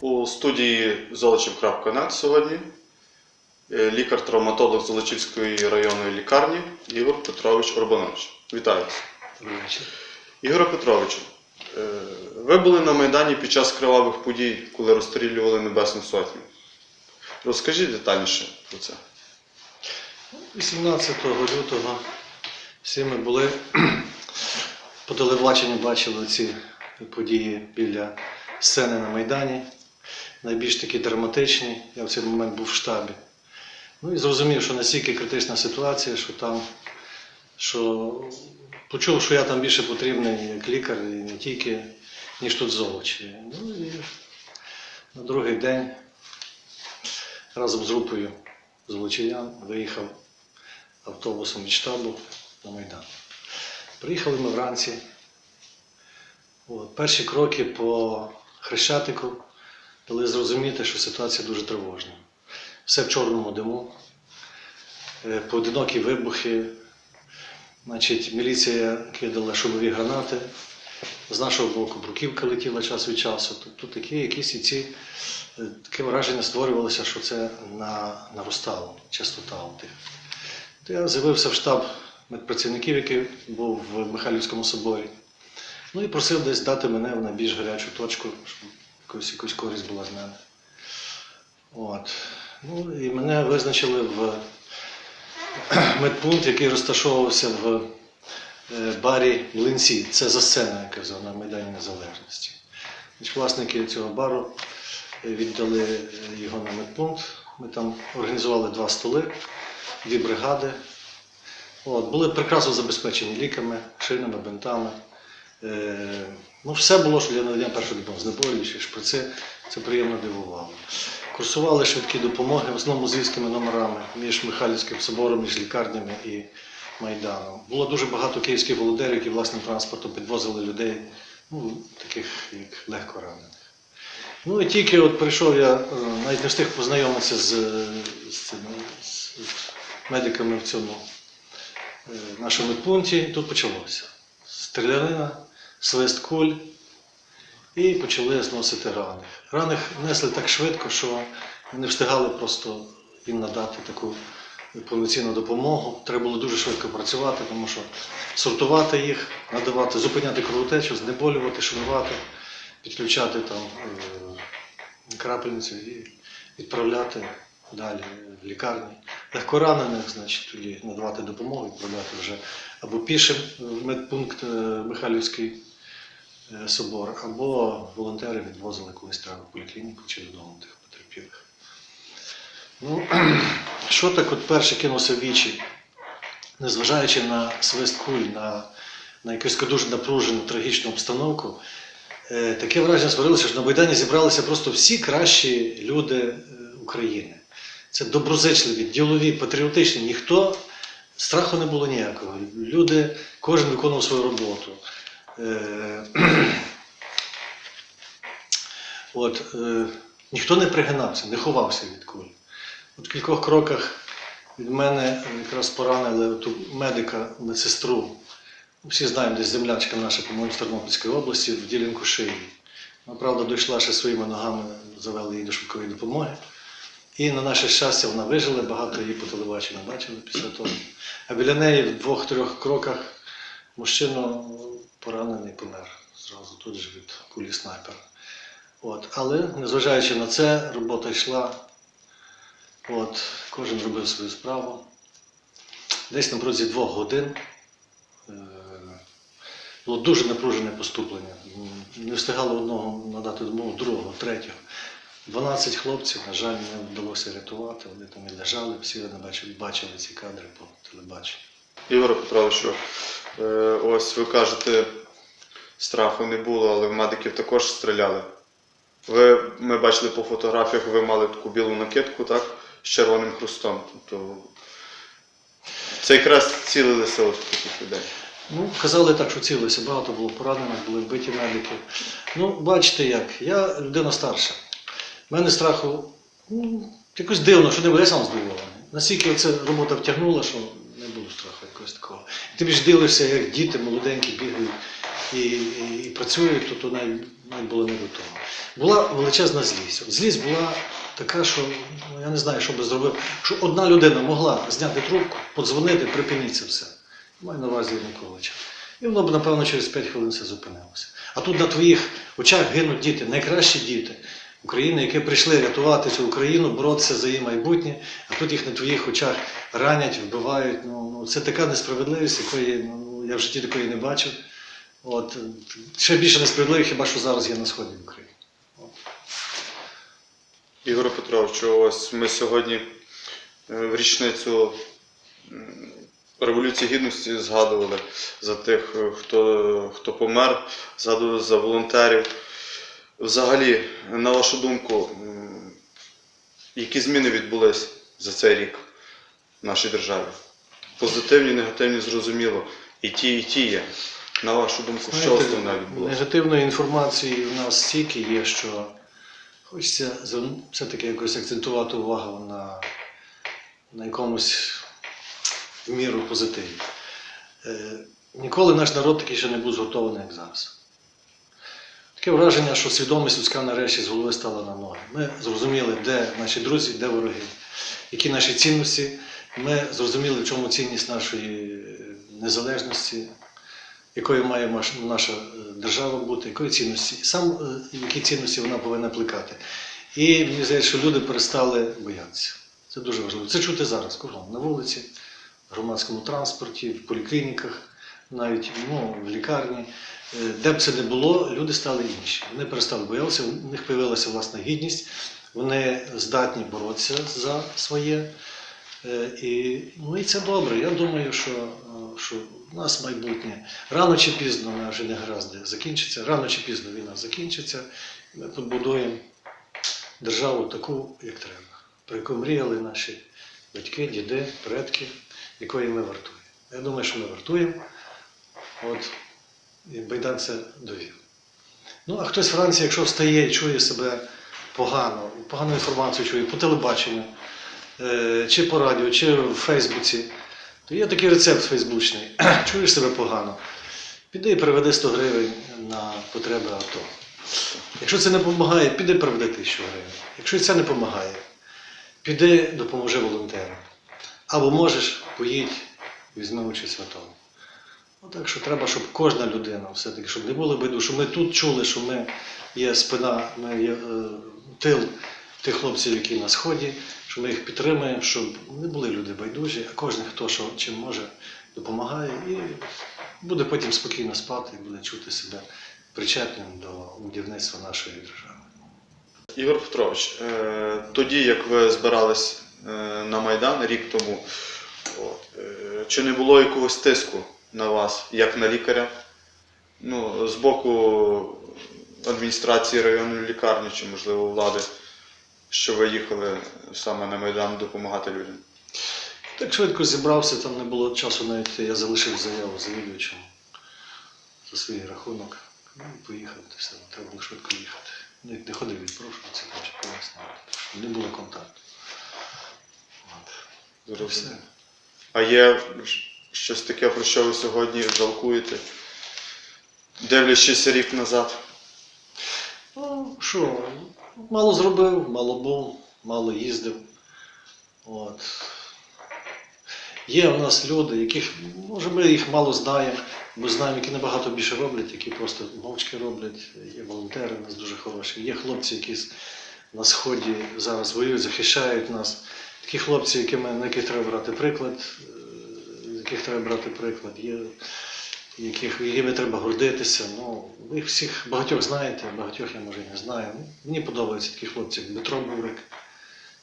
У студії Золочів.нет сьогодні е, лікар-травматолог Золочівської районної лікарні Ігор Петрович Урбанович. Вітаю вас. Добрий. Ігоре Петровичу, е, ви були на Майдані під час кривавих подій, коли розстрілювали Небесну Сотню. Розкажіть детальніше про це. 18 лютого всі ми були по телебаченню бачили ці події біля сцени на Майдані. Найбільш такі драматичні. Я в цей момент був в штабі. Ну і зрозумів, що настільки критична ситуація, що там, що почув, що я там більше потрібний як лікар, і не тільки, ніж тут золочі. Ну і на другий день разом з групою золочиян виїхав автобусом від штабу на Майдан. Приїхали ми вранці. От, перші кроки по Хрещатику дали зрозуміти, що ситуація дуже тривожна. Все в чорному диму, е, поодинокі вибухи. Значить, міліція кидала шумові гранати. З нашого боку бруківка летіла час від часу. Тобто такі якісь і ці е, таке враження створювалося, що це на, наростало частота тих. То я з'явився в штаб медпрацівників, який був в Михайлівському соборі. Ну і просив десь дати мене в найбільш гарячу точку, якось, якась користь була з мене. От. Ну і мене визначили в медпункт, який розташовувався в е, барі Млинці. Це за сцена, я казав, на Майдані Незалежності. Значить, Власники цього бару е, віддали е, його на медпункт. Ми там організували два столи, дві бригади. От, були прекрасно забезпечені ліками, шинами, бинтами. Ну, все було, що для надання першої допомоги, знеболюючі, шприци, це приємно дивувало. Курсували швидкі допомоги, в основному з львівськими номерами між Михайлівським собором, між лікарнями і Майданом. Було дуже багато київських волонтерів, які власним транспортом підвозили людей, ну, таких як легко ранених. Ну і тільки от прийшов я, е, навіть не встиг познайомитися з, з, цими, з медиками в цьому е, нашому пункті, тут почалося. Стрілянина, свист куль, і почали зносити раних. Раних несли так швидко, що не встигали просто їм надати таку повноцінну допомогу. Треба було дуже швидко працювати, тому що сортувати їх, надавати, зупиняти кровотечу, знеболювати, шумувати, підключати там е, крапельницю і відправляти далі в лікарні. Легкоранених, значить, тоді надавати допомогу, відправляти вже або пішим в медпункт е, Михайлівський собор, або волонтери відвозили колись треба в поліклініку чи додому тих потерпілих. Ну, що так от перше кинулося в вічі, незважаючи на свист куль, на, на якусь дуже напружену трагічну обстановку, е, таке враження створилося, що на Майдані зібралися просто всі кращі люди е, України. Це доброзичливі, ділові, патріотичні. Ніхто страху не було ніякого. Люди, кожен виконував свою роботу. Е, От, е, ніхто не пригинався, не ховався від куль. От в кількох кроках від мене якраз поранили ту медика, медсестру. Всі знаємо, десь землячка наша, по-моєму, з Тернопільської області, в ділянку шиї. Вона, правда, дійшла ще своїми ногами, завели її до швидкої допомоги. І на наше щастя вона вижила, багато її по телебаченню бачили після того. А біля неї в двох-трьох кроках мужчина поранений помер зразу тут же від кулі снайпера. От. Але незважаючи на це, робота йшла. От. Кожен робив свою справу. Десь на протязі двох годин е, було дуже напружене поступлення. Не встигало одного надати допомогу, другого, третього. 12 хлопців, на жаль, не вдалося рятувати, вони там і лежали, всі вони бачили, бачили ці кадри по телебаченню. Ігоре Петровичу, е, ось ви кажете, страху не було, але в медиків також стріляли. Ви, ми бачили по фотографіях, ви мали таку білу накидку, так? З червоним хрустом. Тобто це якраз цілилися в таких людей. Ну, казали так, що цілилися, багато було поранених, були вбиті медики. Ну, бачите як, я людина старша. У мене страху ну, якось дивно, що не було, я сам здивований. Настільки ця робота втягнула, що страху якогось такого. Ти більш дивишся, як діти молоденькі бігають і, і, і працюють, то, то навіть навіть було не до того. Була величезна злість. От злість була така, що ну, я не знаю, що би зробив, що одна людина могла зняти трубку, подзвонити, припиніть це все. Маю на увазі Януковича. І воно б, напевно, через 5 хвилин все зупинилося. А тут на твоїх очах гинуть діти, найкращі діти України, які прийшли рятувати цю Україну, боротися за її майбутнє, а тут їх на твоїх очах ранять, вбивають. Ну, ну, це така несправедливість, якої ну, я в житті такої не бачив. От, ще більше несправедливо, хіба що зараз є на сході України. Ігор Петрович, ось ми сьогодні е, в річницю Революції Гідності згадували за тих, е, хто, хто помер, згадували за волонтерів. Взагалі, на вашу думку, які зміни відбулись за цей рік в нашій державі? Позитивні, негативні, зрозуміло. І ті, і ті є. На вашу думку, що Знаєте, основне відбулося? Негативної інформації в нас стільки є, що хочеться все-таки якось акцентувати увагу на, на якомусь в міру позитиві. Е, ніколи наш народ такий ще не був зготований, як зараз. Таке враження, що свідомість людська нарешті з голови стала на ноги. Ми зрозуміли, де наші друзі, де вороги, які наші цінності. Ми зрозуміли, в чому цінність нашої е, незалежності, якою має наша е, держава бути, якої цінності, сам е, які цінності вона повинна плекати. І мені здається, що люди перестали боятися. Це дуже важливо. Це чути зараз кругом на вулиці, в громадському транспорті, в поліклініках, навіть ну, в лікарні. Е, Де б це не було, люди стали інші. Вони перестали боятися, у них з'явилася власна гідність, вони здатні боротися за своє. Е, І, ну і це добре. Я думаю, що, е, що в нас майбутнє рано чи пізно наші негаразди закінчаться, рано чи пізно війна закінчиться. Ми побудуємо державу таку, як треба, про яку мріяли наші батьки, діди, предки, якої ми вартуємо. Я думаю, що ми вартуємо. От, і Байдан це довів. Ну, а хтось в Франції, якщо встає і чує себе погано, погану інформацію чує по телебаченню, е, чи по радіо, чи в Фейсбуці, то є такий рецепт фейсбучний. Чуєш себе погано. Піди і приведи 100 гривень на потреби АТО. Якщо це не допомагає, піди приведи 1000 гривень. Якщо це не допомагає, піди допоможи волонтерам. Або можеш, поїдь, візьми участь в АТО. Ну, так що треба, щоб кожна людина все-таки, щоб не було биду, щоб ми тут чули, що ми є спина, ми є е, тил тих хлопців, які на сході, що ми їх підтримуємо, щоб не були люди байдужі, а кожен, хто що чим може, допомагає і буде потім спокійно спати і буде чути себе причетним до будівництва нашої держави. Ігор Петрович, е, тоді, як ви збирались е, на Майдан рік тому, е, чи не було якогось тиску на вас, як на лікаря? Ну, з боку адміністрації районної лікарні чи, можливо, влади, що ви їхали саме на Майдан допомагати людям? Так швидко зібрався, там не було часу навіть я залишив заяву завідувачам за свій рахунок. Ну, поїхав, то все, треба було швидко їхати. Навіть не ходив відпрошуватися, хочу пояснювати, що не було контакту. От. Все. А є щось таке, про що ви сьогодні жалкуєте, дивлячись рік назад? Ну, що, мало зробив, мало був, мало їздив. От. Є в нас люди, яких, може, ми їх мало знаємо, ми знаємо, які набагато більше роблять, які просто мовчки роблять. Є волонтери у нас дуже хороші. Є хлопці, які на сході зараз воюють, захищають нас. Такі хлопці, якими, на яких треба брати приклад, яких треба брати приклад. Є яких, якими треба гордитися. Ну, ви їх всіх багатьох знаєте, багатьох я може не знаю. Ну, Мені подобаються такі хлопці, як Дмитро Бурик.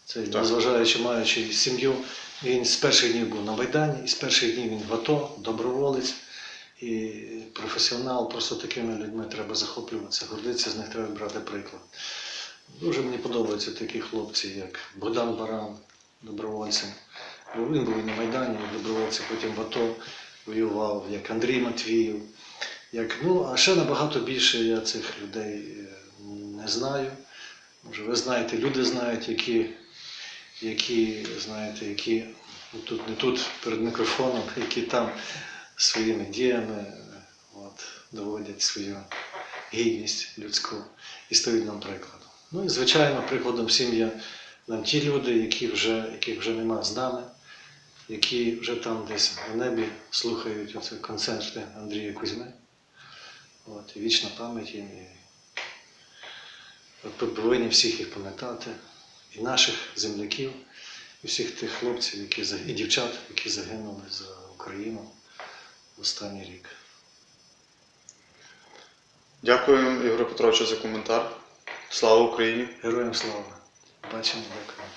Це незважаючи маючи сім'ю, він з перших днів був на Майдані, і з перших днів він в АТО, доброволець і професіонал. Просто такими людьми треба захоплюватися, гордитися, з них треба брати приклад. Дуже мені подобаються такі хлопці, як Богдан Баран, добровольцем. Він був і на Майдані, добровольцем, потім в АТО воював, як Андрій Матвіїв. Як, ну, а ще набагато більше я цих людей е, не знаю. Може, ви знаєте, люди знають, які, які знаєте, які ну, тут, не тут перед мікрофоном, які там своїми діями е, от, доводять свою гідність людську і стають нам прикладом. Ну і звичайно, прикладом всім є нам ті люди, які вже, яких вже нема з нами, які вже там десь на небі слухають оце концерти Андрія Кузьми. От, і вічна пам'ять їм. І... От повинні всіх їх пам'ятати, і наших земляків, і всіх тих хлопців, які і дівчат, які загинули за Україну в останній рік. Дякую, Ігорю Петровичу, за коментар. Слава Україні! Героям слава! Бачимо, дякую.